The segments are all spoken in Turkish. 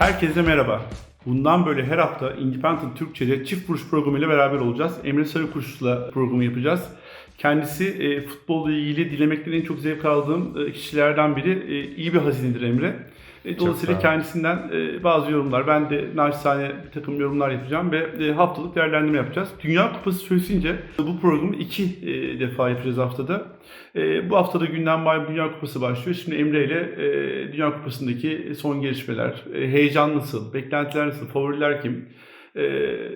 Herkese merhaba. Bundan böyle her hafta Independent Türkçe'de çift vuruş programıyla beraber olacağız. Emre Sarıkuş'la programı yapacağız. Kendisi e, futbolla ilgili dilemekten en çok zevk aldığım e, kişilerden biri. E, iyi bir hazinedir Emre. E, dolayısıyla sağ ol. kendisinden e, bazı yorumlar, ben de naçizane bir takım yorumlar yapacağım ve e, haftalık değerlendirme yapacağız. Dünya Kupası süresince bu programı iki defa yapacağız haftada. Bu haftada gündem malum Dünya Kupası başlıyor. Şimdi Emre ile Dünya Kupası'ndaki son gelişmeler, heyecan nasıl, beklentiler nasıl, favoriler kim?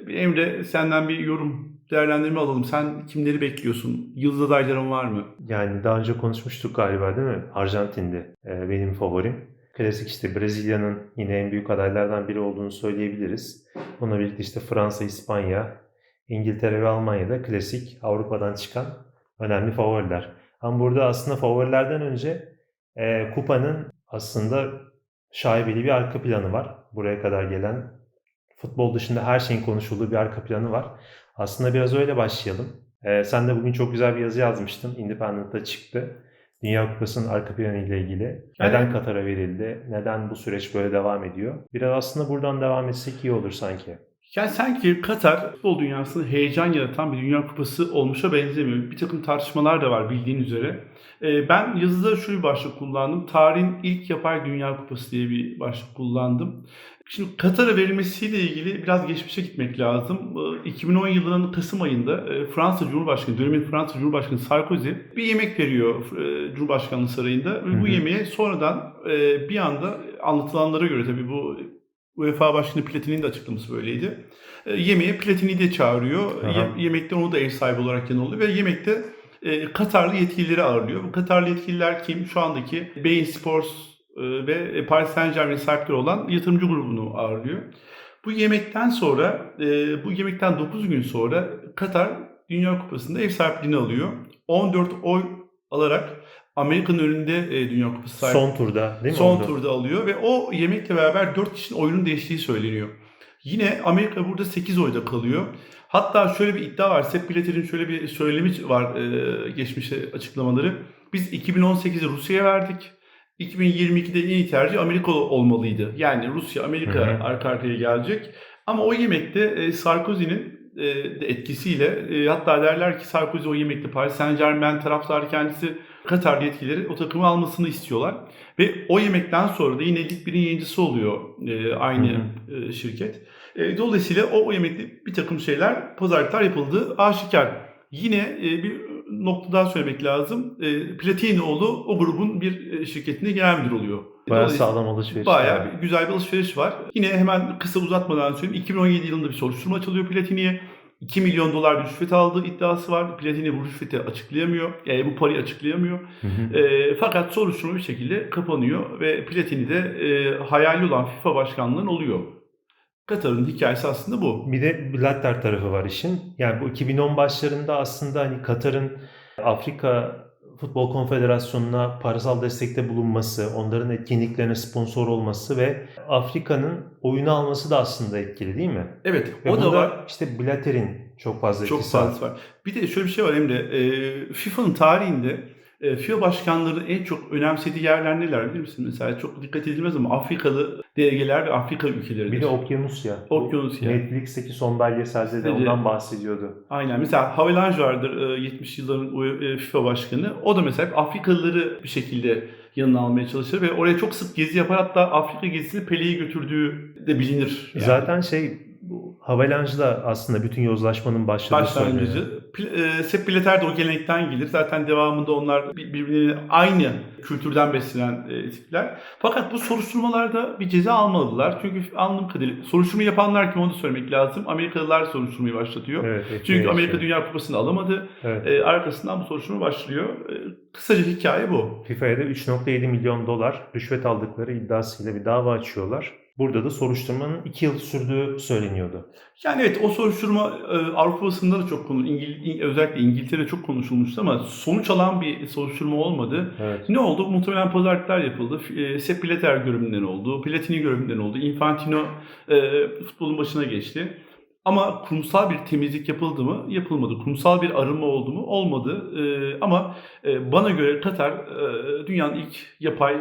Emre senden bir yorum, değerlendirme alalım. Sen kimleri bekliyorsun? Yıldız adayların var mı? Yani daha önce konuşmuştuk galiba değil mi? Arjantin'de benim favorim. Klasik işte Brezilya'nın yine en büyük adaylardan biri olduğunu söyleyebiliriz. Onunla birlikte işte Fransa, İspanya, İngiltere ve Almanya'da klasik Avrupa'dan çıkan önemli favoriler. Ama burada aslında favorilerden önce e, kupanın aslında şaibeli bir arka planı var. Buraya kadar gelen futbol dışında her şeyin konuşulduğu bir arka planı var. Aslında biraz öyle başlayalım. Ee, sen de bugün çok güzel bir yazı yazmıştın. Independent'ta çıktı. Dünya Kupası'nın arka planı ile ilgili. Neden Evet. Katar'a verildi? Neden bu süreç böyle devam ediyor? Biraz aslında buradan devam etsek iyi olur sanki. Yani sanki Katar futbol dünyasında heyecan yaratan bir Dünya Kupası olmuşa benzemiyor. Bir takım tartışmalar da var bildiğin üzere. Ee, ben yazıda şu bir başlık kullandım. Tarihin ilk yapay Dünya Kupası diye bir başlık kullandım. Şimdi Katar'a verilmesiyle ilgili biraz geçmişe gitmek lazım. Ee, 2010 yılının Kasım ayında e, Fransa Cumhurbaşkanı, dönemin Fransa Cumhurbaşkanı Sarkozy bir yemek veriyor e, Cumhurbaşkanlığı Sarayı'nda. Ve Hı bu hı. yemeğe sonradan e, bir anda anlatılanlara göre tabii bu UEFA Başkanı Platini'nin de açıklaması böyleydi. Yemeğe Platini de çağırıyor. Aha. Ye- yemekte onu da ev sahibi olarak yanı oluyor ve yemekte Katarlı yetkilileri ağırlıyor. Bu Katarlı yetkililer kim? Şu andaki Bein Sports ve Paris Saint Germain sahipleri olan yatırımcı grubunu ağırlıyor. Bu yemekten sonra, e, bu yemekten 9 gün sonra Katar Dünya Kupası'nda ev sahipliğini alıyor. 14 oy alarak Amerika'nın önünde e, Dünya Kupası sahibi Son turda değil mi? Son Onda? turda alıyor ve o yemekle beraber 4 kişinin oyunun değiştiği söyleniyor. Yine Amerika burada 8 oyda kalıyor. Hatta şöyle bir iddia var. Sepp Blatter'in şöyle bir söylemi var e, geçmişte açıklamaları. Biz 2018'de Rusya'ya verdik. 2022'de en iyi tercih Amerika olmalıydı. Yani Rusya, Amerika Hı hı. arka arkaya gelecek. Ama o yemekte e, Sarkozy'nin e, etkisiyle e, hatta derler ki Sarkozy o yemekte Paris Saint Germain taraftarı kendisi Katar yetkilileri o takımı almasını istiyorlar. Ve o yemekten sonra da yine Lig 1'in yayıncısı oluyor aynı Hı e, şirket. Dolayısıyla o, o yemekte bir takım şeyler, pazarlıklar yapıldığı aşikar. Yine bir nokta daha söylemek lazım. E, Platinoğlu o grubun bir e, şirketinde genel müdür oluyor. Bayağı sağlam alışveriş. Bayağı bir güzel bir alışveriş var. Yine hemen kısa uzatmadan söyleyeyim. 2017 yılında bir soruşturma açılıyor Platini'ye. 2 milyon dolar bir rüşvet aldığı iddiası var. Platini bu rüşveti açıklayamıyor. Yani bu parayı açıklayamıyor. Hı hı. E, fakat soruşturma bir şekilde kapanıyor ve Platini de e, hayali olan FIFA başkanlığının oluyor. Katar'ın hikayesi aslında bu. Bir de Blatter tarafı var işin. Yani bu 2010 başlarında aslında hani Katar'ın Afrika Futbol Konfederasyonu'na parasal destekte bulunması, onların etkinliklerine sponsor olması ve Afrika'nın oyunu alması da aslında etkili değil mi? Evet, Ve o da var. işte Blatter'in çok fazla Çok etkisi var. fazla var. Bir de şöyle bir şey var Emre. E, FIFA'nın tarihinde e, FIFA başkanlarının en çok önemsediği yerler neler bilir misin? Mesela çok dikkat edilmez ama Afrikalı delegeler ve Afrika ülkeleridir. Bir de Okyanusya. Okyanusya. Netflix'teki son belgeselde de ondan bahsediyordu. Aynen. Mesela Havelange vardır e, 70 yılların UE- e, FIFA başkanı. O da mesela Afrikalıları bir şekilde yanına almaya çalışır ve oraya çok sık gezi yapar. Hatta Afrika gezisini Pele'yi götürdüğü de bilinir. Yani. Zaten şey bu Havelange'la aslında bütün yozlaşmanın başladığı başlangıcı. E, Sepp Blatter de o gelenekten gelir. Zaten devamında onlar bir- birbirine aynı kültürden beslenen e, tipler. Fakat bu soruşturmalarda bir ceza almadılar. Çünkü anladığım kadarıyla soruşturma yapanlar kim onu da söylemek lazım. Amerikalılar soruşturmayı başlatıyor. Evet, Çünkü Amerika şey. Dünya Kupası'nı alamadı. Evet. E, arkasından bu soruşturma başlıyor. E, kısaca hikaye bu. FIFA'ya da 3.7 milyon dolar rüşvet aldıkları iddiasıyla bir dava açıyorlar. Burada da soruşturmanın 2 yıl sürdüğü söyleniyordu. Yani evet o soruşturma e, Avrupa basında da çok konu, İngil, İng- özellikle İngiltere'de çok konuşulmuştu ama sonuç alan bir soruşturma olmadı. Evet. Ne oldu? Muhtemelen pazarlıklar yapıldı. E, Sepp Blatter görevinden oldu. Platini görevinden oldu. Infantino e, futbolun başına geçti. Ama kurumsal bir temizlik yapıldı mı? Yapılmadı. Kurumsal bir arınma oldu mu? Olmadı. E, ama e, bana göre Katar e, dünyanın ilk yapay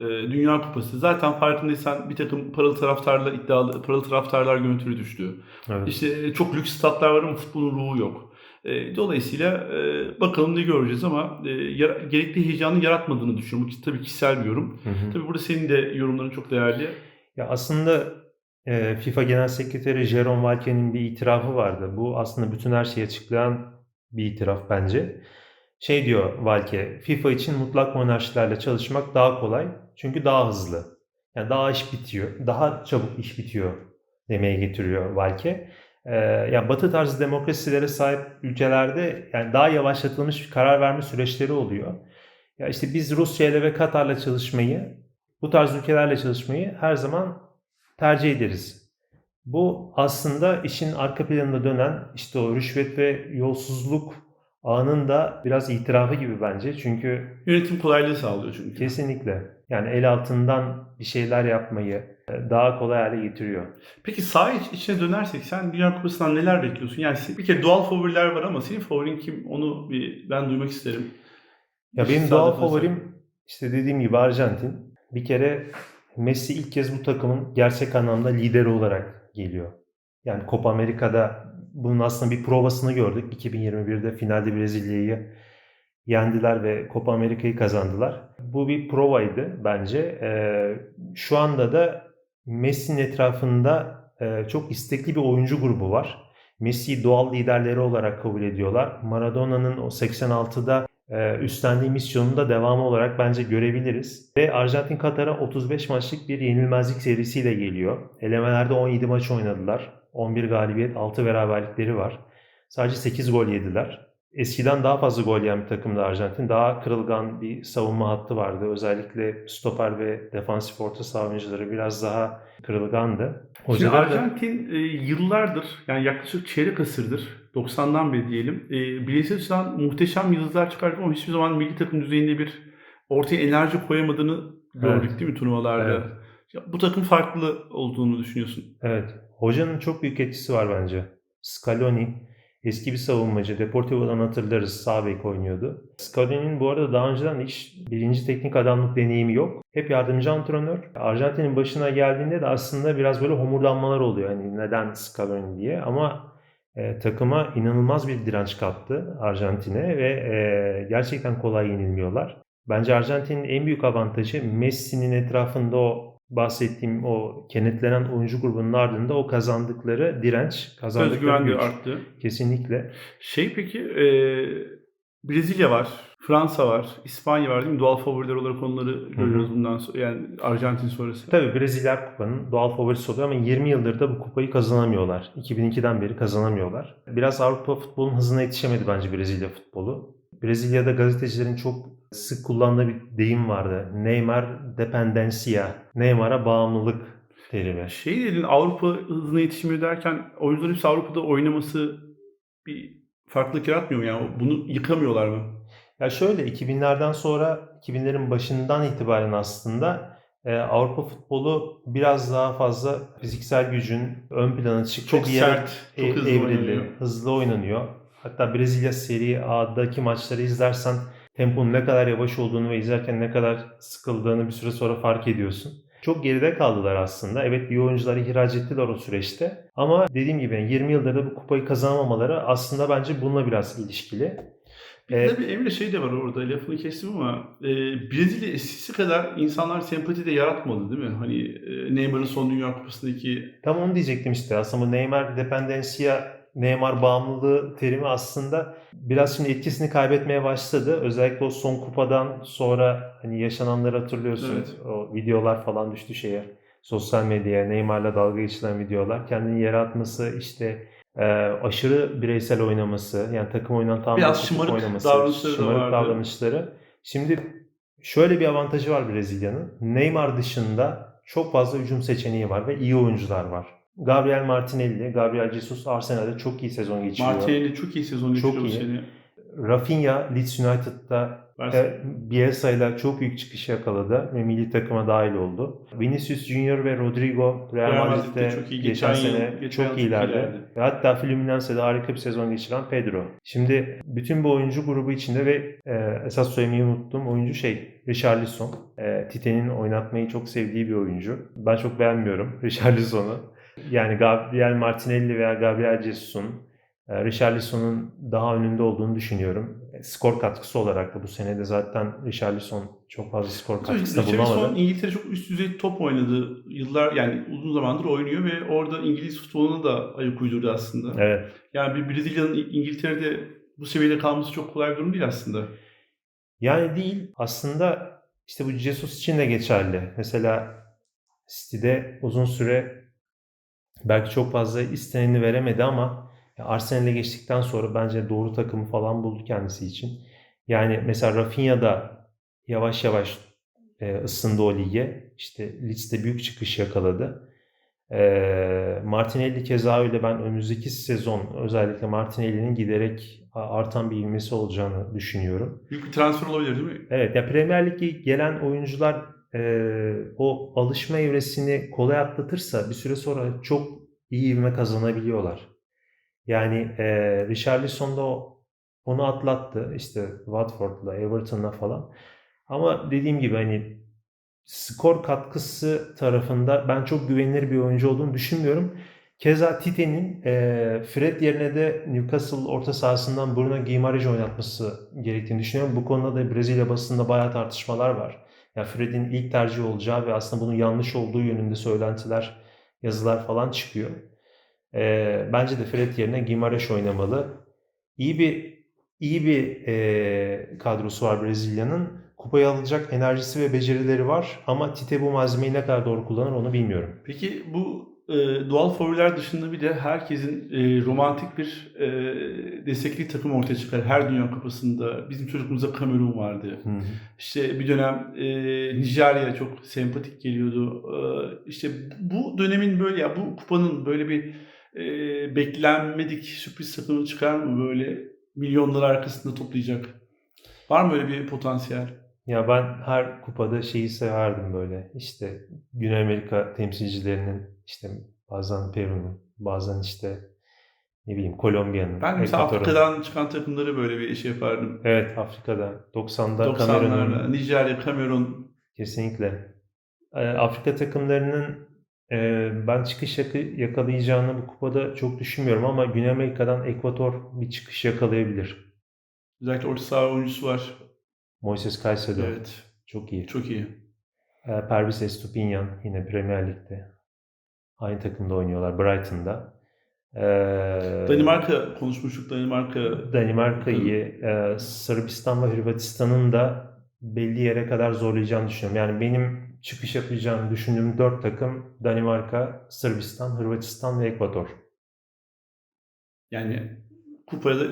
e, Dünya Kupası. Zaten farkındaysan bir takım paralı taraftarlar iddialı, paralı taraftarlar görüntülü düştü. Evet. İşte e, çok lüks statlar var ama futbolun ruhu yok. E, dolayısıyla e, bakalım ne göreceğiz ama e, yara- gerekli heyecanı yaratmadığını düşünüyorum. Bu tabii kişisel bir yorum. Hı hı. Tabii burada senin de yorumların çok değerli. Ya aslında e, FIFA Genel Sekreteri Jerome Valke'nin bir itirafı vardı. Bu aslında bütün her şeyi açıklayan bir itiraf bence. Şey diyor Valke, FIFA için mutlak monarşilerle çalışmak daha kolay çünkü daha hızlı. Yani daha iş bitiyor, daha çabuk iş bitiyor demeye getiriyor Valke. Ee, yani Batı tarzı demokrasilere sahip ülkelerde yani daha yavaşlatılmış bir karar verme süreçleri oluyor. Ya işte biz Rusya ile ve Katar'la çalışmayı, bu tarz ülkelerle çalışmayı her zaman tercih ederiz. Bu aslında işin arka planında dönen işte o rüşvet ve yolsuzluk ağının da biraz itirafı gibi bence. Çünkü Yönetim kolaylığı sağlıyor çünkü. kesinlikle yani el altından bir şeyler yapmayı e, daha kolay hale getiriyor. Peki saha iç- içine dönersek sen Dünya Kupası'ndan neler bekliyorsun? Yani bir kere doğal favoriler var ama senin favorin kim? Onu bir ben duymak isterim. Ya benim doğal favorim işte dediğim gibi Arjantin. Bir kere Messi ilk kez bu takımın gerçek anlamda lideri olarak geliyor. Yani Copa Amerika'da bunun aslında bir provasını gördük. 2021'de finalde Brezilya'yı yendiler ve Copa Amerika'yı kazandılar. Bu bir provaydı bence. Ee, şu anda da Messi'nin etrafında e, çok istekli bir oyuncu grubu var. Messi'yi doğal liderleri olarak kabul ediyorlar. Maradona'nın o 86'da e, üstlendiği misyonun da devamı olarak bence görebiliriz. Ve Arjantin Katar'a 35 maçlık bir yenilmezlik serisiyle geliyor. Elemelerde 17 maç oynadılar. 11 galibiyet, 6 beraberlikleri var. Sadece 8 gol yediler. Eskiden daha fazla gol yiyen bir takımdı Arjantin. Daha kırılgan bir savunma hattı vardı. Özellikle stoper ve defansif orta saha oyuncuları biraz daha kırılgandı. Şimdi Hocalar da- Arjantin e, yıllardır yani yaklaşık çeyrek asırdır 90'dan beri diyelim e, bireysel açıdan muhteşem yıldızlar çıkarttı ama hiçbir zaman milli takım düzeyinde bir ortaya enerji koyamadığını gördük Evet. değil mi turnuvalarda? Evet. Ya, bu takım farklı olduğunu düşünüyorsun. Evet. Hocanın çok büyük etkisi var bence. Scaloni eski bir savunmacı. Deportivo'dan hatırlarız. Sağ bek oynuyordu. Scaloni'nin bu arada daha önceden hiç birinci teknik adamlık deneyimi yok. Hep yardımcı antrenör. Arjantin'in başına geldiğinde de aslında biraz böyle homurdanmalar oluyor. Hani neden Scaloni diye. Ama e, takıma inanılmaz bir direnç kattı Arjantin'e ve e, gerçekten kolay yenilmiyorlar. Bence Arjantin'in en büyük avantajı Messi'nin etrafında o bahsettiğim o kenetlenen oyuncu grubunun ardında o kazandıkları direnç, kazandıkları Özgüven güç. arttı. Kesinlikle. Şey peki e, Brezilya var, Fransa var, İspanya var değil mi? Doğal favoriler olarak onları görüyoruz bundan sonra. Yani Arjantin sonrası. Tabii Brezilya kupanın doğal favorisi oluyor ama 20 yıldır da bu kupayı kazanamıyorlar. 2002'den beri kazanamıyorlar. Biraz Avrupa futbolunun hızına yetişemedi bence Brezilya futbolu. Brezilya'da gazetecilerin çok sık kullandığı bir deyim vardı. Neymar dependencia. Neymar'a bağımlılık terimi. Şey dedin Avrupa hızına yetişmiyor derken oyuncuların hepsi Avrupa'da oynaması bir farklılık yaratmıyor mu? Yani bunu yıkamıyorlar mı? Ya şöyle 2000'lerden sonra 2000'lerin başından itibaren aslında e, Avrupa futbolu biraz daha fazla fiziksel gücün ön plana çıktı. Çok Bir yere sert, çok e- hızlı evrildi, oynanıyor. hızlı oynanıyor. Hatta Brezilya Serie A'daki maçları izlersen temponun ne kadar yavaş olduğunu ve izlerken ne kadar sıkıldığını bir süre sonra fark ediyorsun. Çok geride kaldılar aslında. Evet iyi oyuncuları ihraç ettiler o süreçte. Ama dediğim gibi 20 yıldır da bu kupayı kazanamamaları aslında bence bununla biraz ilişkili. Bir E, de bir Emre şey de var orada lafını kestim ama e, Brezilya eskisi kadar insanlar sempati de yaratmadı değil mi? Hani e, Neymar'ın son Dünya Kupası'ndaki Tam onu diyecektim işte. Aslında Neymar dependensiya, Neymar bağımlılığı terimi aslında biraz şimdi etkisini kaybetmeye başladı. Özellikle o son kupadan sonra hani yaşananları hatırlıyorsun. Evet. O videolar falan düştü şeye. Sosyal medyaya Neymar'la dalga geçilen videolar. Kendini yere atması işte e, aşırı bireysel oynaması yani takım oyundan tam Biraz şımarık oynaması, davranışları da şımarık vardı. davranışları. Şimdi şöyle bir avantajı var Brezilya'nın. Neymar dışında çok fazla hücum seçeneği var ve iyi oyuncular var. Gabriel Martinelli, Gabriel Jesus Arsenal'de çok iyi sezon geçiriyor. Martinelli çok iyi sezon Çok geçiriyor bu iyi. sene. Rafinha Leeds United'da e, Bielsa'yla çok büyük çıkış yakaladı ve milli takıma dahil oldu. Vinicius Junior ve Rodrigo Real, Real Madrid'de, Madrid'de çok iyi. geçen, Geçen yıl- sene geçen çok iyilerdi. iyilerdi. Ve hatta Fluminense'de harika bir sezon geçiren Pedro. Şimdi bütün bu oyuncu grubu içinde ve e, esas söylemeyi unuttuğum oyuncu şey Richarlison. E, Tite'nin oynatmayı çok sevdiği bir oyuncu. Ben çok beğenmiyorum Richarlison'u. Yani Gabriel Martinelli veya Gabriel Jesus'un e, Richarlison'un daha önünde olduğunu düşünüyorum. E, Skor katkısı olarak da bu sene de zaten Richarlison çok fazla skor katkısı da Richarlison bulamadı. İngiltere çok üst düzey top oynadı. Yıllar yani uzun zamandır oynuyor ve orada İngiliz futboluna da ayak uydurdu aslında. Evet. Yani bir Brezilya'nın İngiltere'de bu seviyede kalması çok kolay bir durum değil aslında. Yani değil. Aslında işte bu Jesus için de geçerli. Mesela City'de uzun süre belki çok fazla isteneni veremedi ama Arsenal'e geçtikten sonra bence doğru takımı falan buldu kendisi için. Yani mesela Rafinha da yavaş yavaş e, ısındı o lige. İşte Leeds'te büyük çıkış yakaladı. E, Martinelli keza öyle ben önümüzdeki sezon özellikle Martinelli'nin giderek artan bir ilmesi olacağını düşünüyorum. Büyük bir transfer olabilir değil mi? Evet, ya Premier Lig'e gelen oyuncular e, o alışma evresini kolay atlatırsa bir süre sonra çok iyi ivme kazanabiliyorlar. Yani e, Richarlison da onu atlattı işte Watford'la, Everton'la falan. Ama dediğim gibi hani skor katkısı tarafında ben çok güvenilir bir oyuncu olduğunu düşünmüyorum. Keza Tite'nin e, Fred yerine de Newcastle orta sahasından Bruno Guimaraes oynatması gerektiğini düşünüyorum. Bu konuda da Brezilya basında bayağı tartışmalar var. Ya Fred'in ilk tercih olacağı ve aslında bunun yanlış olduğu yönünde söylentiler, yazılar falan çıkıyor. E, bence de Fred yerine Guimaraes oynamalı. İyi bir iyi bir e, kadrosu var Brezilya'nın. Kupayı alacak enerjisi ve becerileri var ama Tite bu malzemeyi ne kadar doğru kullanır onu bilmiyorum. Peki bu e, doğal favoriler dışında bir de herkesin e, romantik bir e, destekli takım ortaya çıkar. Her Dünya Kupası'nda bizim çocukluğumuzda Kamerun vardı. İşte bir dönem e, Nijerya çok sempatik geliyordu. E, işte bu dönemin böyle ya bu kupanın böyle bir e, beklenmedik sürpriz takımı çıkar mı böyle milyonlar arkasında toplayacak? Var mı öyle bir potansiyel? Ya ben her kupada şeyi severdim böyle. İşte Güney Amerika temsilcilerinin işte bazen Peru'nun, bazen işte ne bileyim Kolombiya'nın, Ben mesela. Afrika'dan çıkan takımları böyle bir şey yapardım. Evet Afrika'da 90'da Kamerun'un 90'larda Nijerya, Kamerun. Kesinlikle. Ee, Afrika takımlarının e, ben çıkış yaka- yakalayacağını bu kupada çok düşünmüyorum ama Güney Amerika'dan Ekvador bir çıkış yakalayabilir. Özellikle orta saha oyuncusu var. Moises Caicedo Evet. çok iyi. Çok iyi. Ee, Pervis Estupiñán yine Premier Lig'de. Aynı takımda oynuyorlar Brighton'da. Ee, Danimarka konuşmuştuk. Danimarka Danimarka iyi. Ee, Sırbistan ve Hırvatistan'ın da belli yere kadar zorlayacağını düşünüyorum. Yani benim çıkış yapacağını düşündüğüm dört takım Danimarka, Sırbistan, Hırvatistan ve Ekvador. yani kupada da,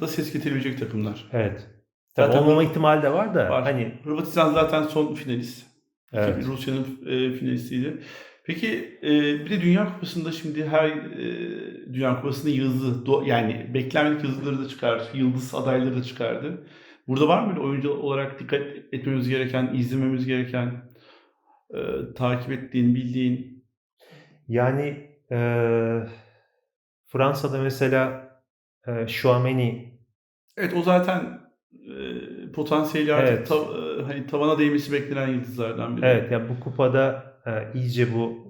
da ses getirebilecek takımlar. Evet. Tabii Zaten olmama ihtimali de var da Var. hani Hırvatistan zaten son finalist. Evet. Rusya'nın e, finalistiydi. Peki e, bir de Dünya Kupası'nda şimdi her e, Dünya Kupası'nda yıldızı do- yani beklenmedik yıldızları da çıkardı. Yıldız adayları da çıkardı. Burada var mı böyle oyuncu olarak dikkat etmemiz gereken, izlememiz gereken, e, takip ettiğin, bildiğin? yani eee, Fransa'da mesela eee Chouameni Evet o zaten e, potansiyeli artık Evet. ta- e, hani tavana değmesi beklenen yıldızlardan biri. evet ya bu kupada eee, iyice bu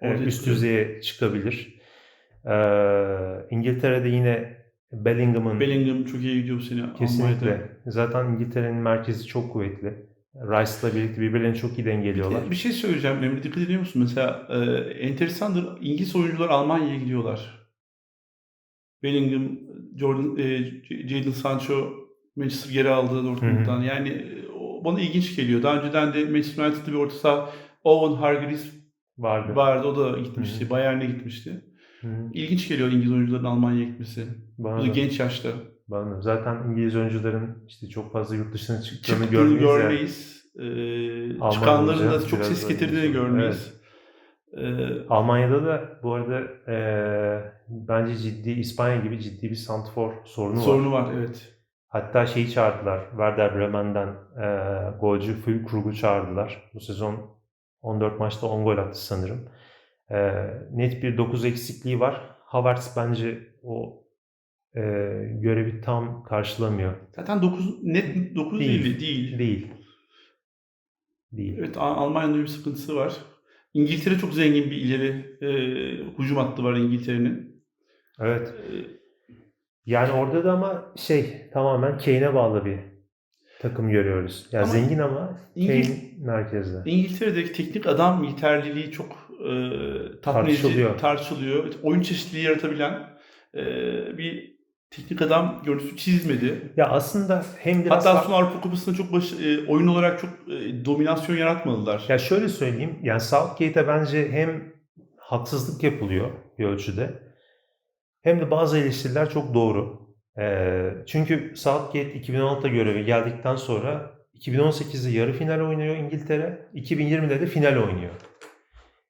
Ortaya üst düzeye çıkabilir. Eee, İngiltere'de yine Bellingham'ın Bellingham çok iyi gidiyor bu sene. Almanya'da. kesinlikle zaten İngiltere'nin merkezi çok kuvvetli. Rice'la birlikte birbirlerini çok iyi dengeliyorlar. Bir şey söyleyeceğim. Emre dikkat ediyor musun? Mesela e, enteresandır. İngiliz oyuncular Almanya'ya gidiyorlar. Bellingham, Jordan, e, Jadon Sancho Manchester geri aldı Dortmund'dan. Yani e, o bana ilginç geliyor. Daha önceden de Manchester United'da bir orta saha Owen Hargreaves Vardı. vardı. O da gitmişti. Hı hı. Bayern'e gitmişti. Hı hı. İlginç geliyor İngiliz oyuncuların Almanya'ya gitmesi. Bana Bu da genç yaşta. bana. Zaten İngiliz oyuncuların işte çok fazla yurt dışına çıktığını Çıktığını görmeyiz. ya. E, Alman çıkanların da çok ses getirdiğini görmeyiz. E, Almanya'da da bu arada eee, bence ciddi İspanya gibi ciddi bir santrfor sorunu var. sorunu var evet. Hatta şeyi çağırdılar. Werder Bremen'den e, golcü Füllkrug'u çağırdılar. Bu sezon 14 maçta 10 gol attı sanırım. E, net bir 9 eksikliği var. Havertz bence o e, görevi tam karşılamıyor. Zaten 9 net 9 Değil. değil. değil. Değil. Değil. Evet Al- Almanya'da bir sıkıntısı var. İngiltere çok zengin bir ileri e, hücum hattı var İngiltere'nin. Evet. E, Yani orada da ama şey tamamen Kane'e bağlı bir takım görüyoruz. Ya Ama zengin ama Kane merkezde. İngiltere'deki teknik adam yeterliliği çok e, tatmin edici, Tartışılıyor. tartışılıyor. Oyun çeşitliliği yaratabilen e, bir teknik adam görüntüsü çizmedi. Ya aslında hem biraz Hatta son Avrupa Kupası'nda çok baş, e, oyun olarak çok e, dominasyon yaratmadılar. Ya şöyle söyleyeyim, yani Southgate'e bence hem haksızlık yapılıyor bir ölçüde hem de bazı eleştiriler çok doğru. Çünkü Southgate 2016'da göreve geldikten sonra 2018'de yarı final oynuyor İngiltere, 2020'de de final oynuyor.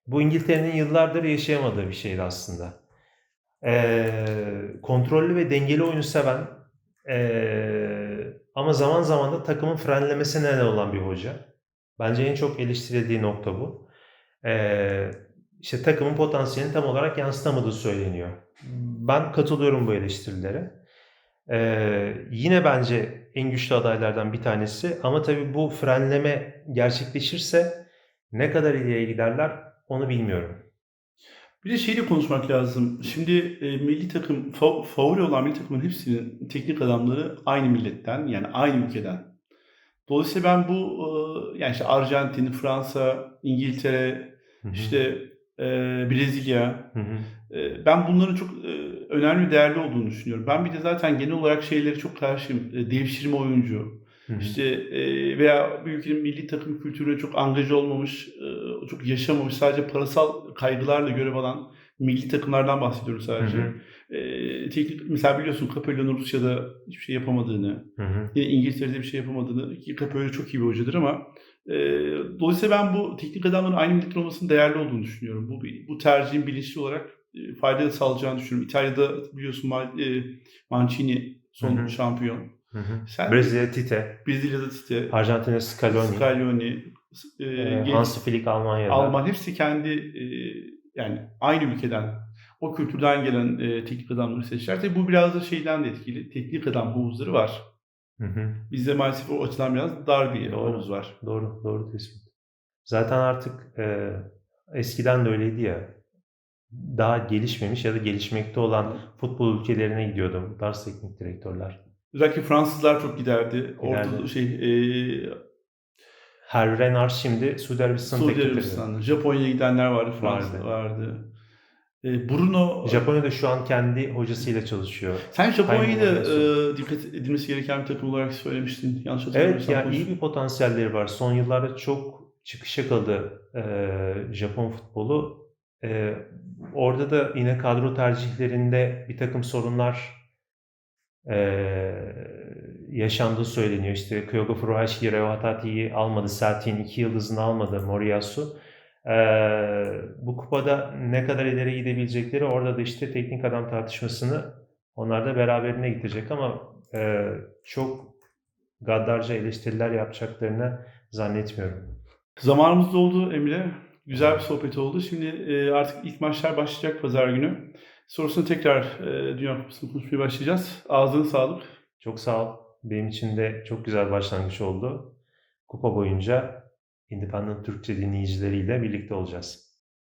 Bu İngiltere'nin yıllardır yaşayamadığı bir şeydi aslında. Ee, kontrollü ve dengeli oyunu seven ee, ama zaman zaman da takımın frenlemesine neden olan bir hoca. Bence en çok eleştirildiği nokta bu. Ee, işte takımın potansiyelini tam olarak yansıtamadığı söyleniyor. Ben katılıyorum bu eleştirilere. Ee, yine bence en güçlü adaylardan bir tanesi ama tabii bu frenleme gerçekleşirse ne kadar ileriye giderler onu bilmiyorum. Bir de şeyi de konuşmak lazım. Şimdi e, milli takım, fa- favori olan milli takımın hepsinin teknik adamları aynı milletten, yani aynı ülkeden. Dolayısıyla ben bu, e, yani işte Arjantin, Fransa, İngiltere, Hı hı. işte e, Brezilya, Hı hı. E, ben bunların çok e, önemli değerli olduğunu düşünüyorum. Ben bir de zaten genel olarak şeyleri çok karşıyım. E, devşirme oyuncu, Hı hı. işte e, veya bir ülkenin milli takım kültürüne çok angaja olmamış, çok yaşamamış, sadece parasal kaygılarla görev alan milli takımlardan bahsediyorum Hı sadece. hı. E, teknik, mesela biliyorsun Capello'nun Rusya'da hiçbir şey yapamadığını, Hı hı. yine İngiltere'de bir şey yapamadığını, ki Capello çok iyi bir hocadır ama e, dolayısıyla ben bu teknik adamların aynı milletin olmasının değerli olduğunu düşünüyorum. Bu, bu tercihin bilinçli olarak fayda sağlayacağını düşünüyorum. İtalya'da biliyorsun e, Mancini son Hı hı. şampiyon. Hı hı. Sen Brezilya Tite, Brezilya'da Tite, Arjantin'de Scaloni, Scaloni, e, e, genç- Hansi Flick Almanya'da. Alman hepsi kendi e, yani aynı ülkeden o kültürden gelen e, teknik adamları seçtiler. Tabii bu biraz da şeyden de etkili. Teknik adam havuzları var. Hı hı. Bizde maalesef o açıdan biraz dar bir Doğru. havuz var. Doğru, doğru tespit. Zaten artık e, eskiden de öyleydi ya. Daha gelişmemiş ya da gelişmekte olan futbol ülkelerine gidiyordu bu tarz teknik direktörler. Özellikle Fransızlar çok giderdi. Orada Giderdi. şey e, Hervé Renard şimdi Suudi Arabistan Suudi Arabistan'da, Japonya'ya gidenler vardı, Fransa Vardı. vardı. E, Bruno. Japonya'da şu an kendi hocasıyla çalışıyor. sen Japonya'yı da e, dikkat edilmesi gereken bir takım olarak söylemiştin. Yanlış Evet hatırlamıyorsam. ya iyi bir potansiyelleri var. Son yıllarda çok çıkış yakaladı e, Japon futbolu. E, orada da yine kadro tercihlerinde bir takım sorunlar e, yaşandığı söyleniyor. İşte Kyogo Furuhashi, Reo Hatati'yi almadı. Celtic'in iki yıldızını almadı Moriyasu. E, bu kupada ne kadar ileri gidebilecekleri orada da işte teknik adam tartışmasını onlar da beraberine getirecek ama e, çok gaddarca eleştiriler yapacaklarını zannetmiyorum. Zamanımız doldu Emre. Güzel bir sohbet oldu. Şimdi e, artık ilk maçlar başlayacak pazar günü. Sonrasında tekrar e, Dünya Kupası'nı konuşmaya başlayacağız. Ağzına sağlık. Çok sağ ol. Benim için de çok güzel başlangıç oldu. Kupa boyunca Independent Türkçe dinleyicileriyle birlikte olacağız.